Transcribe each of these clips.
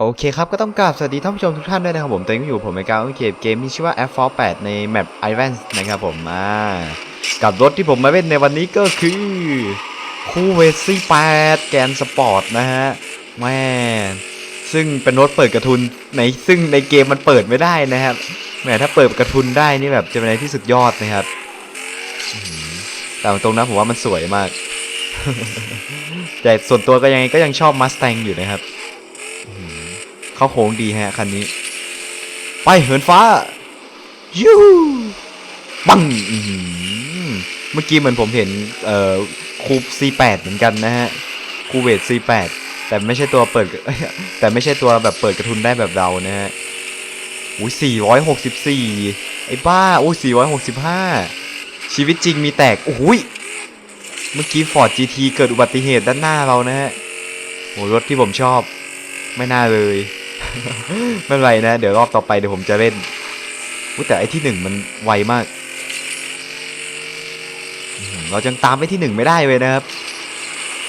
โอเคครับก็ต้องกราบสวัสดีท่านผู้ชมทุกท่านด้วยนะครับผมตอนนี้ก็อยู่ผมในการเกมเกมที่ชื่อว่า Force 8ในแมป i v a n นะครับผมมากับรถที่ผมมาเล่นในวันนี้ก็คือคูเวซี่8แกนสปอร์ตนะฮะแม่ซึ่งเป็นรถเปิดกระทุนในซึ่งในเกมมันเปิดไม่ได้นะครับแหมถ้าเปิดกระทุนได้นี่แบบจะเป็นอะไรที่สุดยอดนะครับแต่ตรงๆนผมว่ามันสวยมาก แต่ส่วนตัวก็ยังไงก็ยังชอบมัส t ต n อยู่นะครับ เข้าโค้งดีฮะคันนี้ ไปเหินฟ้ายูปังเมื่อกี้เหมือนผมเห็นเอ่อคูป C8 เหมือนกันนะฮะคูเวท C8 แต่ไม่ใช่ตัวเปิดแต่ไม่ใช่ตัวแบบเปิดกระทุนได้แบบเรานะฮะอุ้ย464 ไอ้บ้าอุ้ย465 ชีวิตจริงมีแตกโอ้ยเมื่อกี้ Ford GT เกิดอุบัติเหตุด้านหน้าเรานะฮะโอ้รถที่ผมชอบ ไม่น่าเลย ไม่นไรนะ เดี๋ยวรอบต่อไปเดี๋ยวผมจะเล่นอุ๊ยแต่ไอ้ที่หนึ่งมันไวมาก เราจังตามไปที่หนึ่งไม่ได้เลยนะครับ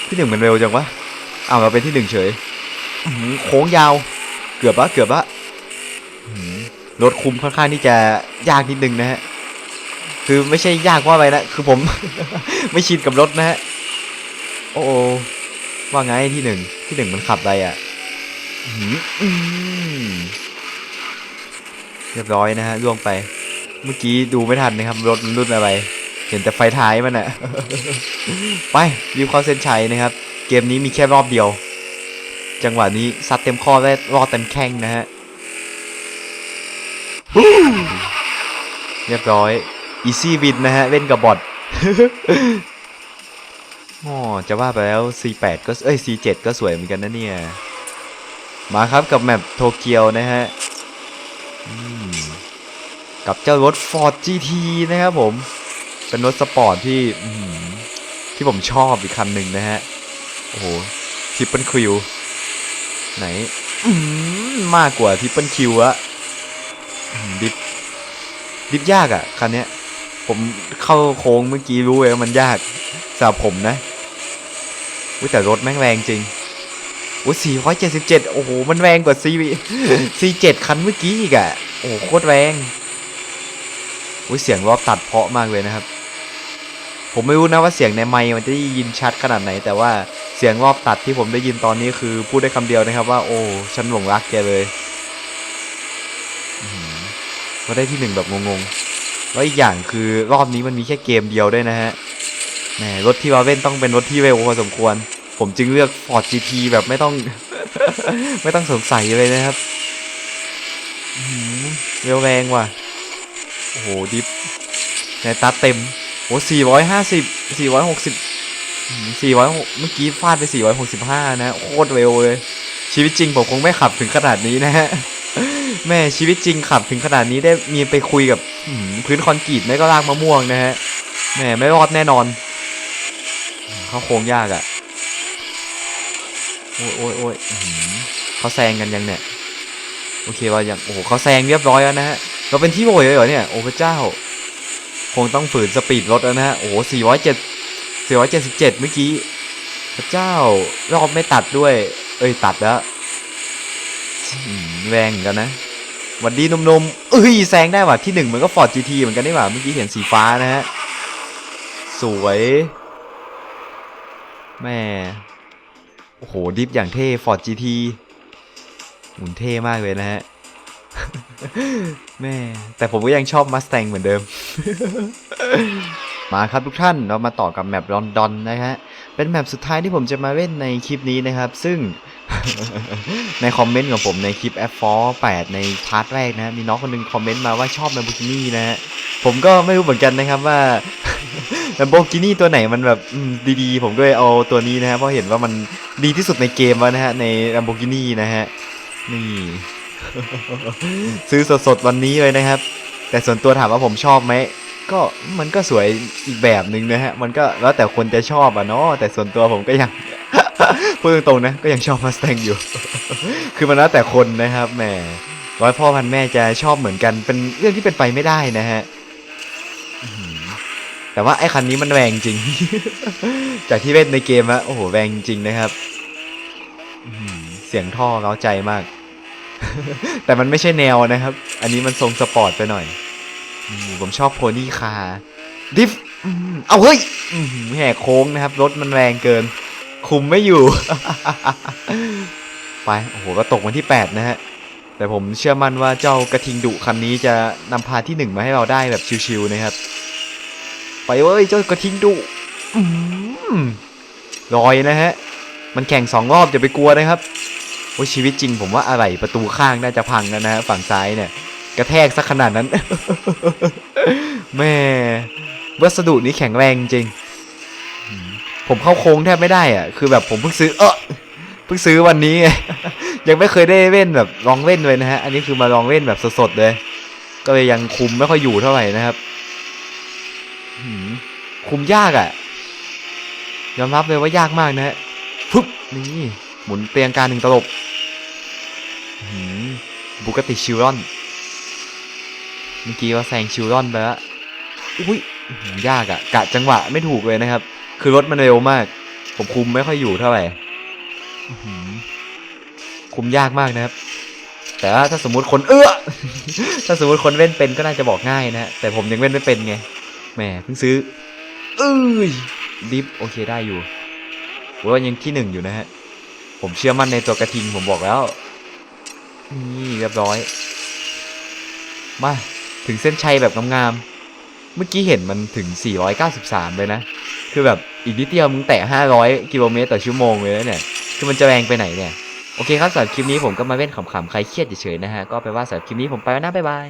ที่หนึ่งมันเร็วจังวะอ้าวเราเป็นที่หนึ่งเฉยโค้งยาว เกือบละเกือบละรถคุมค่อนข้างที่จะยากนิดนึงนะฮะ คือไม่ใช่ยากเพราอะไรนะ คือผม ไม่ชินกับรถนะฮะ โอ้ว่าไงที่หนึ่งที่หนึ่งมันขับอะไรอะ เรียบร้อยนะฮะล่วงไป เมื่อกี้ดูไม่ทันนะครับ รถมันรุ่นอะไร เห็นแต่ไฟท้ายมันอะไปรีวเข้าเส้นชัยนะครับ เกมนี้มีแค่รอบเดียว จังหวะนี้ซัดเต็มข้อได้รอดเต็มแข้งนะฮะเรียบร้อย easy win นะฮะเล่นกับบอทอ๋อจะว่าไปแล้ว C8 ก็เอ้ย C7 ก็สวยเหมือนกันนะเนี่ย มาครับกับแมปโตเกียวนะฮะกับเจ้ารถ Ford GT นะครับผม เป็นรถสปอร์ตที่ที่ผมชอบอีกคันหนึ่งนะฮะ โอ้โหทิปเปิลคิวไหนมากกว่าทิปเปิลคิวอะดิฟดิฟยากอะคันเนี้ย ผมเข้าโค้งเมื่อกี้รู้เลยว่ามันยากสำหรับผมนะแต่รถแม่งแรงจริง อ้สี่ร้อยเจ็ดสิบเจ็ดโอ้โห มันแรงกว่าซีวีซีเจ็ดคันเมื่อกี้อีกอะโอ้โหโคตรแรงโอ้ยเสียงรอบตัดเพาะมากเลยนะครับ ผมไม่รู้นะว่าเสียงในไมค์มันจะได้ยินชัดขนาดไหน แต่ว่าเสียงรอบตัดที่ผมได้ยินตอนนี้คือพูดได้คำเดียวนะครับว่าโอ้ฉันหลงรักแกเลยอื้อหือมาได้ที่หนึ่งแบบงงๆ แล้วอีกอย่างคือรอบนี้มันมีแค่เกมเดียวด้วยนะฮะแหมรถที่เราเล่นต้องเป็นรถที่เร็วพอสมควร ผมจึงเลือก Ford GT แบบไม่ต้อง ไม่ต้องสงสัยเลยนะครับเร็วแรงว่ะ โอ้โห ดิฟในตัดเต็มโอ้สี่ร้อยห้าสิบสี่ร้อยหกสิบสี่ร้อยเมื่อกี้ฟาดไปสี่ร้อยหกสิบห้านะโคตรเร็วเลย ชีวิตจริงผมคงไม่ขับถึงขนาดนี้นะฮะแม่ชีวิตจริงขับถึงขนาดนี้ได้มีไปคุยกับพื้นคอนกรีตไม่ก็ลากมะม่วงนะฮะแม่ไม่รอดแน่นอน เขาโค้งยากอะ่ะ โอ้ยโอ้ยโอ้ยเขาแซงกันยังเนี่ย โอเคว่ายังโอ้โหเขาแซงเรียบร้อยแล้วนะฮะ เราเป็นที่โหยเลยเหรอเนี่ย โอ้พระเจ้า คงต้องฝืนสปีดรถแล้วนะฮะ โอ้โหสี่ร้อยเจ็ดสี่ร้อยเจ็ดสิบเจ็ดเมื่อกี้ พระเจ้ารอบไม่ตัดด้วย เอ้ยตัดแล้วแรงเหมือนกันนะหวันดีนุ่มเอ้ยแซงได้ว่ะที่หนึ่งมันก็ฟอร์ดจีทีเหมือนกันนี่หว่าเมื่อกี้เห็นสีฟ้านะฮะ สวยแม่ โอ้โห ดิฟอย่างเท่ Ford GT หมุนเท่มากเลยนะฮะ แม่ แต่ผมก็ยังชอบ Mustang เหมือนเดิม มาครับทุกท่านเรามาต่อกับแมปลอนดอนนะฮะ เป็นแมปสุดท้ายที่ผมจะมาเล่นในคลิปนี้นะครับ ซึ่งในคอมเมนต์ของผมในคลิป F4 8ในพาร์ทแรกนะ มีน้องคนหนึงคอมเมนต์มาว่าชอบ Lamborghini นะฮะ ผมก็ไม่รู้เหมือนกันนะครับว่า Lamborghini ตัวไหนมันแบบดีๆ ผมก็เลยเอาตัวนี้นะฮะเพราะเห็นว่ามันดีที่สุดในเกมแล้วนะฮะใน Lamborghini นะฮะนี่ ซื้อสดๆวันนี้เลยนะครับ แต่ส่วนตัวถามว่าผมชอบไหมก็มันก็สวยอีกแบบหนึ่งนะฮะ มันก็แล้วแต่คนจะชอบอะเนาะแต่ส่วนตัวผมก็ยังพูดตรงๆนะก็ยังชอบมาส t ต n อยู่ คือมันแล้วแต่คนนะครับแหมร้อยพ่อพันแม่จะชอบเหมือนกันเป็นเรื่องที่เป็นไปไม่ได้นะฮะ แต่ว่าไอ้คันนี้มันแรงจริง จากที่เล่นในเกมอะโอ้โหแรงจริงนะครับเสียงท่อเร้าใจมาก แต่มันไม่ใช่แนวนะครับ อันนี้มันทรงสปอร์ตไปหน่อยผมชอบโพนี่คาร์ดิฟเอาเฮ้ยแหกโค้งนะครับ รถมันแรงเกิน คุมไม่อยู่ ไป โอ้โหก็ตกวันที่ 8 นะฮะ แต่ผมเชื่อมั่นว่าเจ้ากระทิงดุคันนี้จะนำพาที่หนึ่งมาให้เราได้แบบชิวๆนะครับ ไปเว้ยเจ้ากระทิงดุลอยนะฮะ มันแข่งสองรอบอย่าไปกลัวนะครับโอ้ชีวิตจริงผมว่าอะไรประตูข้างน่าจะพังแล้วนะฮะฝั่งซ้ายเนี่ย กระแทกสักขนาดนั้นแม่วัสดุนี้แข็งแรงจริง ผมเข้าโค้งแทบไม่ได้อะคือแบบผมเพิ่งซื้อเออเพิ่งซื้อวันนี้ไงยังไม่เคยได้เล่นแบบลองเล่นเลยนะฮะ อันนี้คือมาลองเล่นแบบสดๆเลย ก็เลยยังคุมไม่ค่อยอยู่เท่าไหร่นะครับ คุมยากอะ่ะ ยอมรับเลยว่ายากมากนะฮะปุ๊บนี่หมุนเตียงการหนึ่งตลบบุกติชิวรอน เมื่อกี้ว่าแซงชิวรอนไปแล้วอุ้ยยากอะ่ะ กะจังหวะไม่ถูกเลยนะครับ คือรถมันเร็วมาก ผมคุมไม่ค่อยอยู่เท่าไหร่คุมยากมากนะครับ แต่ว่าถ้าสมมุติคนเอื้อ ถ้าสมมติคนเล่นเป็นก็น่าจะบอกง่ายนะฮะแต่ผมยังเล่นไม่เป็นไง แหมเพิ่งซื้อเอ้ยดิฟโอเคได้อยู่ว่ายังที่หนึ่งอยู่นะฮะ ผมเชื่อมั่นในตัวกระทิงผมบอกแล้ว นี่เรียบร้อย มาถึงเส้นชัยแบบงามๆ เมื่อกี้เห็นมันถึง 493 เลยนะ คือแบบอีกนิดเดียวมึงแตะ 500 กิโลเมตรต่อชั่วโมงเลยนะเนี่ย คือมันจะแรงไปไหนเนี่ย โอเคครับสำหรับคลิปนี้ผมก็มาเล่นขำๆ ใครเครียดเฉยๆนะฮะ ก็ไปว่าสำหรับคลิปนี้ผมไปแล้วนะบ๊ายบาย